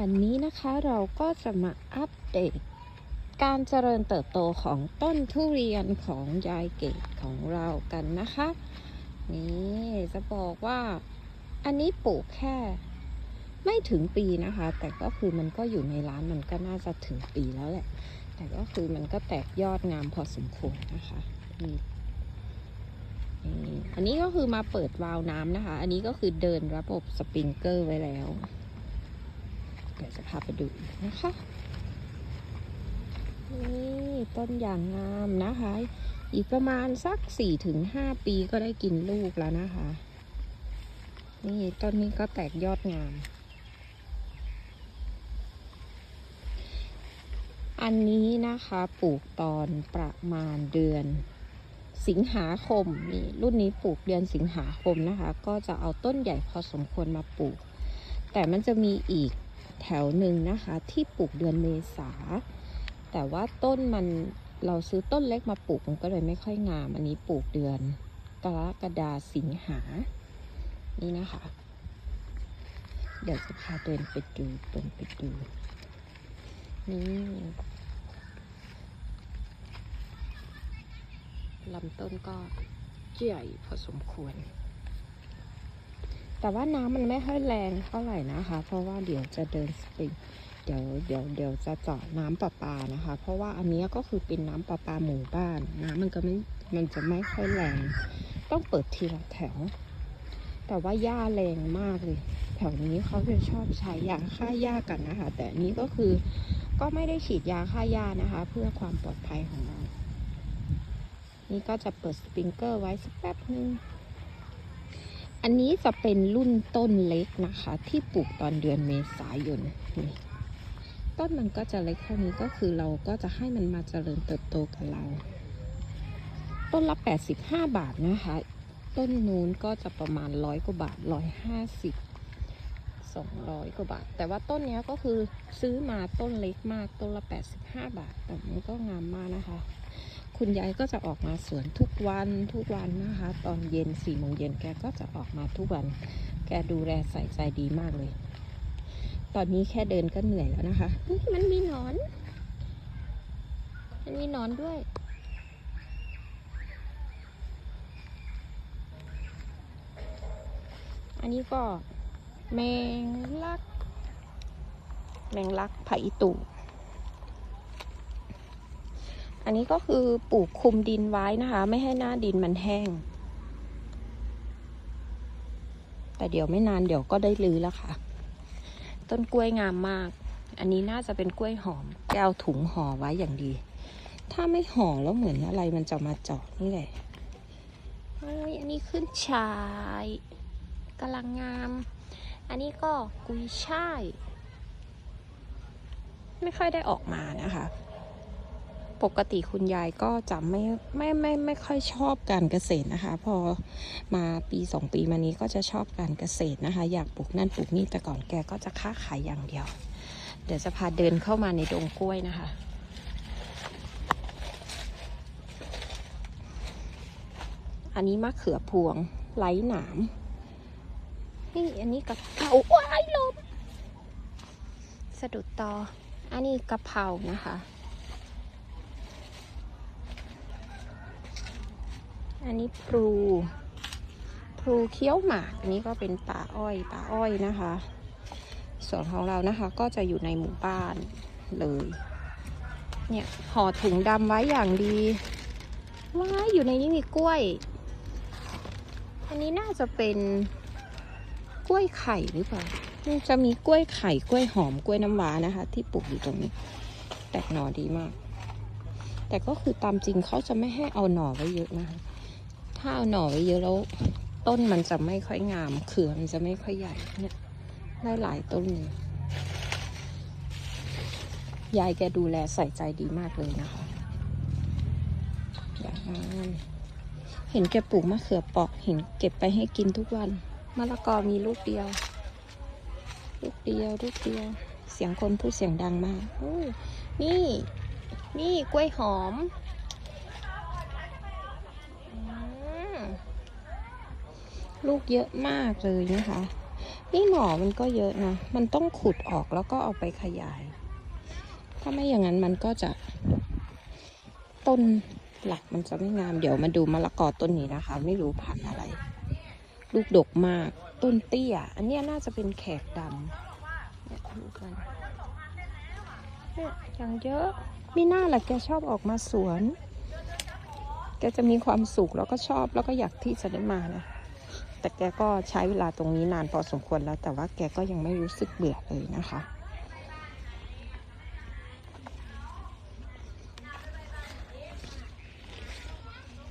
วันนี้นะคะเราก็จะมาอัปเดต การเจริญเติบโตของต้นทุเรียนของยายเกดของเรากันนะคะ นี่จะบอกว่าอันนี้ปลูกแค่ ไม่ถึงปีนะคะ แต่ก็คือมันก็อยู่ในร้านมันก็น่าจะถึงปีแล้วแหละ แต่ก็คือมันก็แตกยอดงามพอสมควรนะคะนี่อันนี้ก็คือมาเปิดวาล์วน้ำนะคะ อันนี้ก็คือเดินระบบสปริงเกอร์ไว้แล้ว เดี๋ยวจะพาไปดูนะคะนี่ต้นอย่างงามนะคะ อีกประมาณสักสี่ถึงห้าปีก็ได้กินลูกแล้วนะคะ นี่ต้นนี้ก็แตกยอดงาม อันนี้นะคะปลูกตอนประมาณเดือนสิงหาคมนี่รุ่นนี้ปลูกเดือนสิงหาคมนะคะ ก็จะเอาต้นใหญ่พอสมควรมาปลูก แต่มันจะมีอีก แถวหนึ่งนะคะ ที่ปลูกเดือนเมษา แต่ว่าต้นมันเราซื้อต้นเล็กมาปลูกมันก็เลยไม่ค่อยงาม อันนี้ปลูกเดือนกรกฎาสิงหา นี่นะคะ เดี๋ยวจะพาตัวเองไปดูตัวเองไปดู นี่ลำต้นก็ใหญ่พอสมควร แต่ว่าน้ำมันไม่ค่อยแรงเท่าไหร่นะคะ เพราะว่าเดี๋ยวจะเดินสปริงเดี๋ยวเดี๋ยวเดี๋ยวจะเจาะน้ำประปานะคะ เพราะว่าอันนี้ก็คือเป็นน้ำประปาหมู่บ้านน้ำมันก็ไม่มันจะไม่ค่อยแรง ต้องเปิดทีละแถว แต่ว่าหญ้าแรงมากเลย แถวนี้เขาจะชอบใช้ยาฆ่าหญ้ากันนะคะ แต่อันนี้ก็คือก็ไม่ได้ฉีดยาฆ่าหญ้านะคะ เพื่อความปลอดภัยของเรา นี่ก็จะเปิดสปริงเกอร์ไว้สักแป๊บนึง อันนี้จะเป็นรุ่นต้นเล็กนะคะ ที่ปลูกตอนเดือนเมษายนนี่ต้นมันก็จะเล็กเท่านี้ก็คือเราก็จะให้มันมาเจริญเติบโตกับเรา ต้นละ 85 บาทนะคะ ต้นนู้นก็จะประมาณร้อยกว่าบาทร้อยห้าสิบสองร้อยกว่าบาท แต่ว่าต้นนี้ก็คือซื้อมาต้นเล็กมากต้นละ 85 บาทแต่มันก็งามมากนะคะ คุณยายก็จะออกมาสวนทุกวันทุกวันนะคะ ตอนเย็นสี่โมงเย็นแกก็จะออกมาทุกวัน แกดูแลใส่ใจดีมากเลย ตอนนี้แค่เดินก็เหนื่อยแล้วนะคะมันมีหนอน มันมีหนอนด้วยอันนี้ก็แมงลัก แมงลักไผ่ตู่ อันนี้ก็คือปลูกคลุมดินไว้นะคะ ไม่ให้หน้าดินมันแห้ง แต่เดี๋ยวไม่นานเดี๋ยวก็ได้รื้อแล้วค่ะ ต้นกล้วยงามมาก อันนี้น่าจะเป็นกล้วยหอมแก้วถุงห่อไว้อย่างดี ถ้าไม่ห่อแล้วเหมือนอะไรมันจะมาเจาะนี่แหละเอ้ยอันนี้ขึ้นชายกำลังงาม อันนี้ก็กุยช่าย ไม่ค่อยได้ออกมานะคะ ปกติคุณยายก็จะไม่ไม่ไม่ไม่ค่อยชอบการเกษตรนะคะ พอมาปีสองปีมานี้ก็จะชอบการเกษตรนะคะ อยากปลูกนั่นปลูกนี่แต่ก่อนแกก็จะค้าขายอย่างเดียว เดี๋ยวจะพาเดินเข้ามาในดงกล้วยนะคะอันนี้มะเขือพวงไร้หนาม นี่อันนี้กะเพราว้ายลมสะดุดตอ อันนี้กะเพรานะคะ อันนี้พลูพลูเคี้ยวหมากอันนี้ก็เป็นป่าอ้อยป่าอ้อยนะคะ ส่วนของเรานะคะก็จะอยู่ในหมู่บ้านเลย เนี่ยห่อถุงดำไว้อย่างดีว้ายอยู่ในนี้มีกล้วย อันนี้น่าจะเป็นกล้วยไข่หรือเปล่าจะมีกล้วยไข่กล้วยหอมกล้วยน้ำว้านะคะ ที่ปลูกอยู่ตรงนี้ แตกหน่อดีมาก แต่ก็คือตามจริงเขาจะไม่ให้เอาหน่อไว้เยอะนะคะ ถ้าเอาหน่อไว้เยอะแล้วต้นมันจะไม่ค่อยงามเครือมันจะไม่ค่อยใหญ่เนี่ยได้หลายต้นเลยยายแกดูแลใส่ใจดีมากเลยนะคะอย่างนั้นเห็นแกปลูกมะเขือเปอกเห็นเก็บไปให้กินทุกวันมะละกอมีลูกเดียว ลูกเดียวลูกเดียว เสียงคนพูดเสียงดังมากนี่ นี่กล้วยหอม อืม ลูกเยอะมากเลยนะคะ นี่หน่อมันก็เยอะนะ มันต้องขุดออกแล้วก็เอาไปขยาย ถ้าไม่อย่างนั้นมันก็จะ ต้นหลักมันจะไม่งาม เดี๋ยวมาดูมะละกอต้นนี้นะคะ ไม่รู้พันธุ์อะไร ลูกดกมาก ต้นเตี้ย อันนี้น่าจะเป็นแขกดำเนี่ยดูกันเนี่ยอย่างเยอะมีหน้าแหละแกชอบออกมาสวน แกจะมีความสุขแล้วก็ชอบแล้วก็อยากที่จะได้มานะ แต่แกก็ใช้เวลาตรงนี้นานพอสมควรแล้ว แต่ว่าแกก็ยังไม่รู้สึกเบื่อเลยนะคะ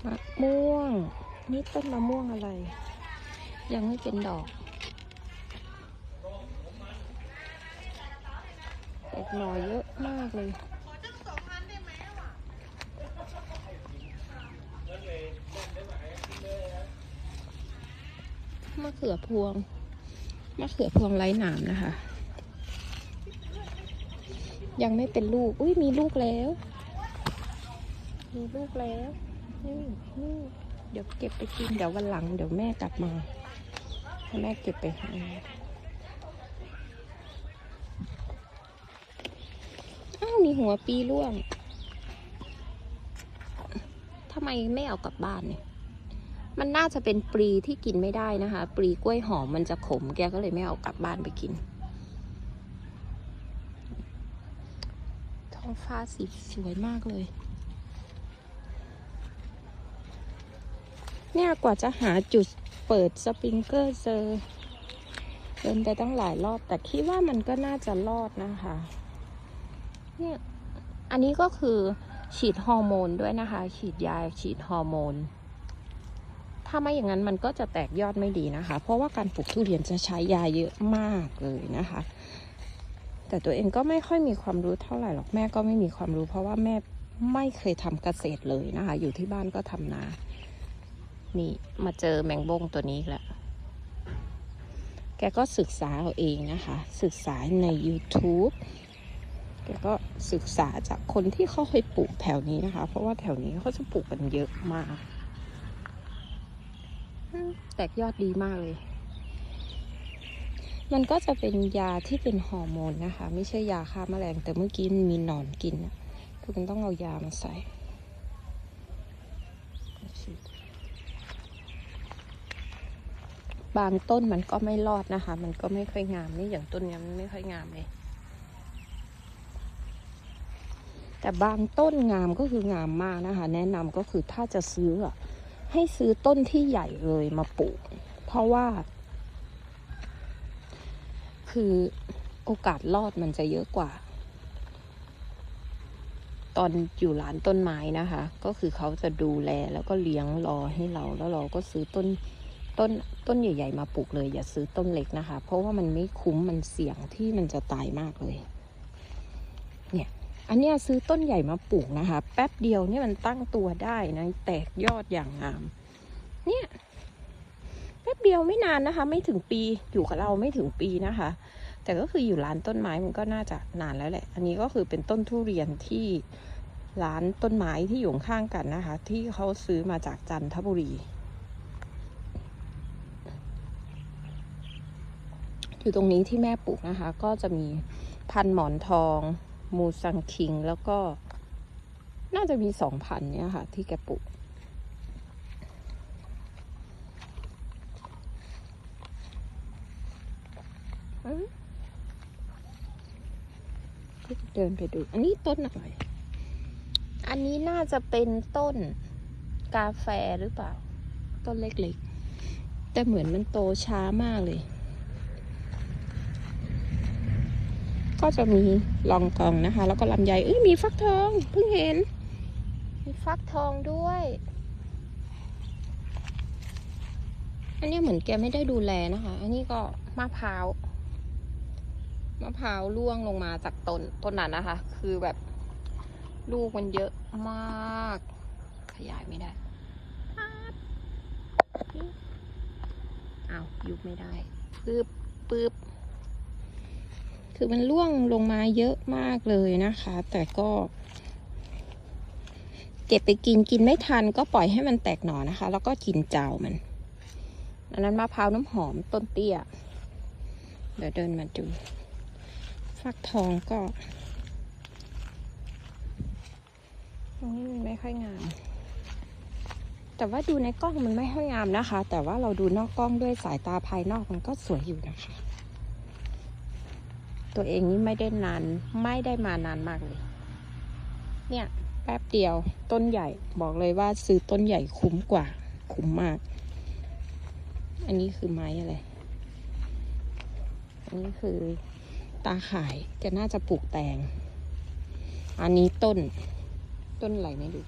มะม่วง นี่ต้นมะม่วงอะไร ยังไม่เป็นดอกแตกหน่อเยอะมากเลย มะเขือพวง มะเขือพวงไร้หนามนะคะ ยังไม่เป็นลูก อุ้ยมีลูกแล้ว มีลูกแล้วนี่นี่เดี๋ยวเก็บไปกิน เดี๋ยววันหลัง เดี๋ยวแม่กลับมาให้แม่เก็บไปให้อ้าวมีหัวปีร่วงทำไมไม่เอากลับบ้านเนี่ย มันน่าจะเป็นปลีที่กินไม่ได้นะคะ ปลีกล้วยหอมมันจะขม แกก็เลยไม่เอากลับบ้านไปกิน ท้องฟ้าสีสวยมากเลย เนี่ยกว่าจะหาจุดเปิดสปริงเกอร์เจอเดินไปตั้งหลายรอบ แต่คิดว่ามันก็น่าจะรอดนะคะ เนี่ย อันนี้ก็คือฉีดฮอร์โมนด้วยนะคะ ฉีดยาฉีดฮอร์โมน ถ้าไม่อย่างนั้นมันก็จะแตกยอดไม่ดีนะคะ เพราะว่าการปลูกทุเรียนจะใช้ยาเยอะมากเลยนะคะ แต่ตัวเองก็ไม่ค่อยมีความรู้เท่าไหร่หรอกแม่ก็ไม่มีความรู้ เพราะว่าแม่ไม่เคยทำเกษตรเลยนะคะ อยู่ที่บ้านก็ทำนา นี่มาเจอแมงบงตัวนี้แล้วแกก็ศึกษาเอาเองนะคะ ศึกษาใน YouTube แกก็ศึกษาจากคนที่เขาเคยปลูกแถวนี้นะคะ เพราะว่าแถวนี้เขาจะปลูกกันเยอะมาก แตกยอดดีมากเลย มันก็จะเป็นยาที่เป็นฮอร์โมนนะคะ ไม่ใช่ยาฆ่าแมลง แต่เมื่อกี้มีหนอนกินคือมันต้องเอายามาใส่บางต้นมันก็ไม่รอดนะคะ มันก็ไม่ค่อยงามนี่อย่างต้นนี้มันไม่ค่อยงามเลย แต่บางต้นงามก็คืองามมากนะคะ แนะนำก็คือถ้าจะซื้ออะ ให้ซื้อต้นที่ใหญ่เลยมาปลูก เพราะว่า คือโอกาสรอดมันจะเยอะกว่า ตอนอยู่ร้านต้นไม้นะคะ ก็คือเขาจะดูแลแล้วก็เลี้ยงรอให้เรา แล้วเราก็ซื้อต้นต้นต้นใหญ่ ๆ มาปลูกเลย อย่าซื้อต้นเล็กนะคะ เพราะว่ามันไม่คุ้มมันเสี่ยงที่มันจะตายมากเลยเนี่ย อันนี้ซื้อต้นใหญ่มาปลูกนะคะ แป๊บเดียวเนี่ยมันตั้งตัวได้นะแตกยอดอย่างงาม เนี่ยแป๊บเดียวไม่นานนะคะ ไม่ถึงปีอยู่กับเราไม่ถึงปีนะคะ แต่ก็คืออยู่ร้านต้นไม้มันก็น่าจะนานแล้วแหละ อันนี้ก็คือเป็นต้นทุเรียนที่ร้านต้นไม้ที่อยู่ข้างกันนะคะ ที่เขาซื้อมาจากจันทบุรีอยู่ตรงนี้ที่แม่ปลูกนะคะ ก็จะมีพันหมอนทอง มูซังคิงแล้วก็ น่าจะมีสองพันเนี่ยค่ะ ที่แกปลูกเดินไปดู อันนี้ต้นอะไร อันนี้น่าจะเป็นต้นกาแฟหรือเปล่า ต้นเล็กๆ แต่เหมือนมันโตช้ามากเลย ก็จะมีลองกองนะคะ แล้วก็ลำไยเอ้ยมีฟักทองเพิ่งเห็น มีฟักทองด้วย อันนี้เหมือนแกไม่ได้ดูแลนะคะ อันนี้ก็มะพร้าวมะพร้าวร่วงลงมาจากต้นต้นนั้นนะคะ คือแบบลูกมันเยอะมาก ขยายไม่ได้อ้าวยุบไม่ได้ปึ๊บปึ๊บ คือมันร่วงลงมาเยอะมากเลยนะคะ แต่ก็เก็บไปกินกินไม่ทันก็ปล่อยให้มันแตกหน่อนะคะ แล้วก็กินเจ้ามันอันนั้นมะพร้าวน้ำหอมต้นเตี้ย เดี๋ยวเดินมาดูฟักทองก็ตรงนี้มันไม่ค่อยงาม แต่ว่าดูในกล้องมันไม่ค่อยงามนะคะ แต่ว่าเราดูนอกกล้องด้วยสายตาภายนอกมันก็สวยอยู่นะคะ ตัวเองนี่ไม่ได้นาน ไม่ได้มานานมากเลย เนี่ยแป๊บเดียวต้นใหญ่บอกเลยว่าซื้อต้นใหญ่คุ้มกว่า คุ้มมาก อันนี้คือไม้อะไร อันนี้คือตาข่ายแกน่าจะปลูกแตง อันนี้ต้น ต้นอะไรไม่รู้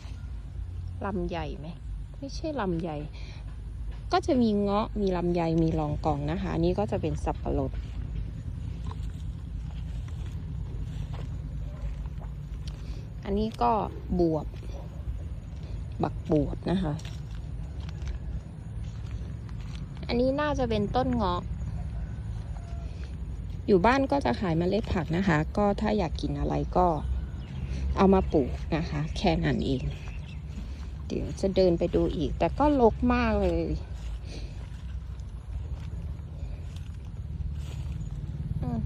ลำใหญ่ไหมไม่ใช่ลำใหญ่ ก็จะมีเงาะมีลำไยมีรองกองนะคะ อันนี้ก็จะเป็นสับปะรด อันนี้ก็บวบ บักบวบนะคะ อันนี้น่าจะเป็นต้นเงาะ อยู่บ้านก็จะขายเมล็ดผักนะคะ ก็ถ้าอยากกินอะไรก็เอามาปลูกนะคะ แค่นั้นเอง เดี๋ยวจะเดินไปดูอีก แต่ก็รกมากเลย อืม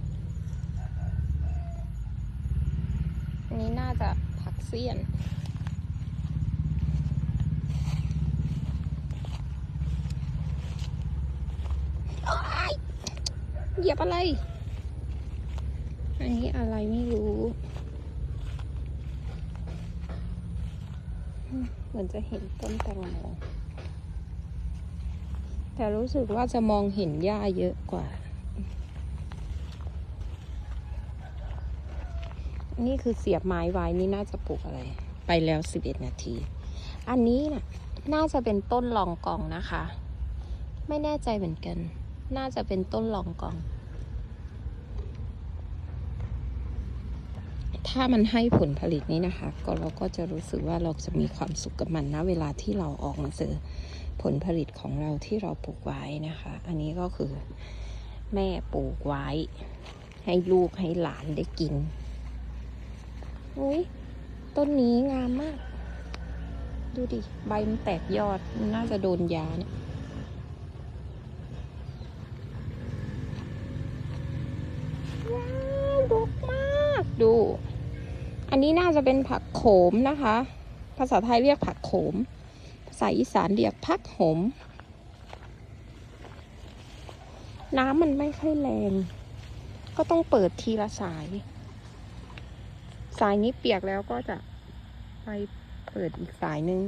อั นี้น่าจะผักเสี้ยน เหยียบอะไร อันนี้อะไรไม่รู้ เหมือนจะเห็นต้นแตงโมแต่รู้สึกว่าจะมองเห็นหญ้าเยอะกว่า นี่คือเสียบไม้ไว้นี่น่าจะปลูกอะไร ไปแล้ว11นาที อันนี้น่ะน่าจะเป็นต้นลองกองนะคะ ไม่แน่ใจเหมือนกัน น่าจะเป็นต้นลองกอง ถ้ามันให้ผลผลิตนี้นะคะ ก็เราก็จะรู้สึกว่าเราจะมีความสุขกับมันนะเวลาที่เราออกมาเจอผลผลิตของเราที่เราปลูกไว้นะคะ อันนี้ก็คือแม่ปลูกไว้ ให้ลูกให้หลานได้กิน อุ้ยต้นนี้งามมาก ดูดิ ใบมันแตกยอดมันน่าจะโดนยาเนี่ย ว้าวดกมากดู อันนี้น่าจะเป็นผักโขมนะคะ ภาษาไทยเรียกผักโขม ภาษาอีสานเรียกผักโขม น้ำมันไม่ค่อยแรง ก็ต้องเปิดทีละสาย สายนี้เปียกแล้วก็จะไปเปิดอีกสายหนึ่ง